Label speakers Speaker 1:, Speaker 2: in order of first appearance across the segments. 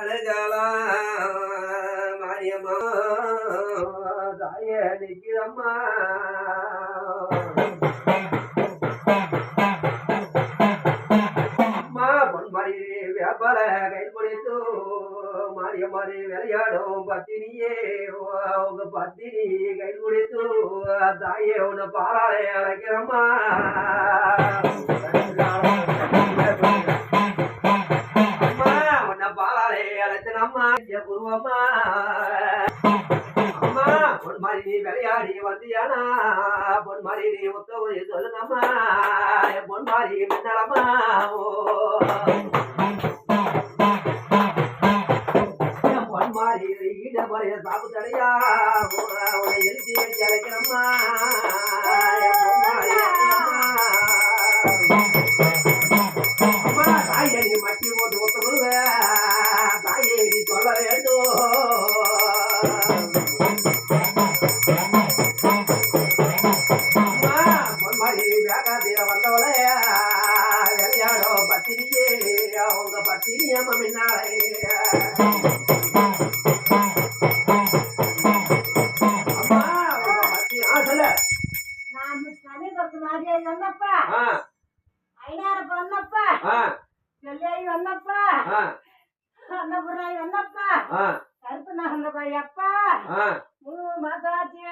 Speaker 1: அழகாலா மாரியம்மா. தாய நிக்கிறம்மா அம்மா பொன்மாரி வியாபார கையில் பிடித்து மாறிய மாறி விளையாடும் பத்தினியே உங்க பத்தினி கையில் பிடித்து தாயே உன்னை பாலாலே அழைக்கிறம்மா அழைச்சனம்மா குருவம்மா. அம்மா பொன் மாதிரி நீ விளையாடி வந்தியானா? பொன் மாதிரி நீ ஒத்த சொல்லுங்கம்மா. என் பொன் மாதிரி மின்னலம்மா. ஓ. என் பொன் மாதிரி ஈட முறைய சாப்பிட்டடையா உன்னை எழுதி வச்சு அழைக்கிறம்மா. அம்மா மட்டி போட்டு ஒத்த வருவேன் விளையாடோ பத்தினியே, அவங்க பத்தினியம்மா முன்னாலே. அம்மா, உங்க பத்தி- ஆ, சொல்லு.
Speaker 2: நான் சமீபத்து மாதிரியே வந்தப்பா
Speaker 1: ஆ,
Speaker 2: ஐநாறு வந்தப்ப
Speaker 1: ஆ,
Speaker 2: செல்லியாய் வந்தப்ப
Speaker 1: ஆ,
Speaker 2: அன்னபுராய் வந்தப்ப கருப்பு நகர்ந்தபாய் அப்பா
Speaker 1: ஆ,
Speaker 2: மூணு மாசம் ஆச்சு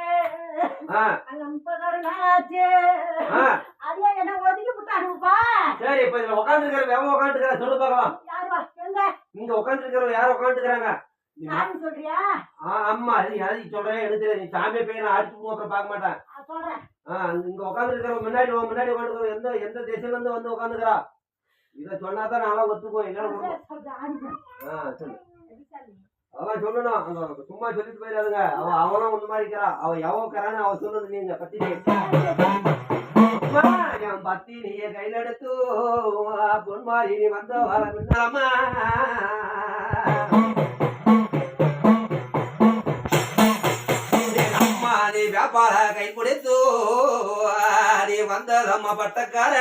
Speaker 1: ஆ,
Speaker 2: அங்க முப்பதாறு நாள் ஆச்சு. அதே என்ன ஒதுக்கி விட்டானுப்பா
Speaker 1: சரி இப்ப இதுல உட்காந்துருக்கிற எவன் உட்காந்துருக்கிற சொல்லு பார்க்கலாம்.
Speaker 2: யாரு வா, எங்க?
Speaker 1: இங்க உட்காந்துருக்கிற யார் உட்காந்துருக்காங்க
Speaker 2: சாமி சொல்றியா?
Speaker 1: அம்மா அது அது சொல்றேன் எடுத்து நீ சாமியை போய் நான் அடிச்சு அப்புறம் பார்க்க மாட்டேன்.
Speaker 2: சொல்றேன்.
Speaker 1: இங்க உட்காந்துருக்கிற முன்னாடி முன்னாடி உட்காந்துருக்கிற எந்த எந்த திசையில இருந்து வந்து உட்காந்துக்கிறா இத சொன்னாதான் சொல்லு.
Speaker 2: எப்படி சாமி?
Speaker 1: அவன் சொல்லணும். அங்க சும்மா சொல்லிட்டு போயிடாதுங்க. அவ அவளும் ஒண்ணு மாதிரி இருக்கிறா. அவ எவ இருக்கிறான்னு அவ சொல்லணும் நீங்க பத்தி என் பத்தி நீ கையில எடுத்து பொன்மாரி நீ வந்த வர வியாபார கை பிடித்து நீ வந்ததம்மா பட்டக்கார.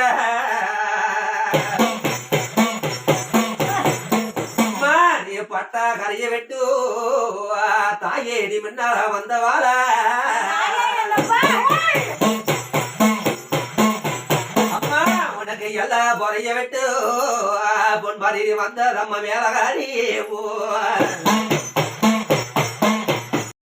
Speaker 1: கரைய வெட்டு தாயே நீ முன்னால வந்தவாள அம்மா உனக்கு எல்லாம் பொறைய விட்டு பொன்பாரி வந்த நம்ம மேலகாரி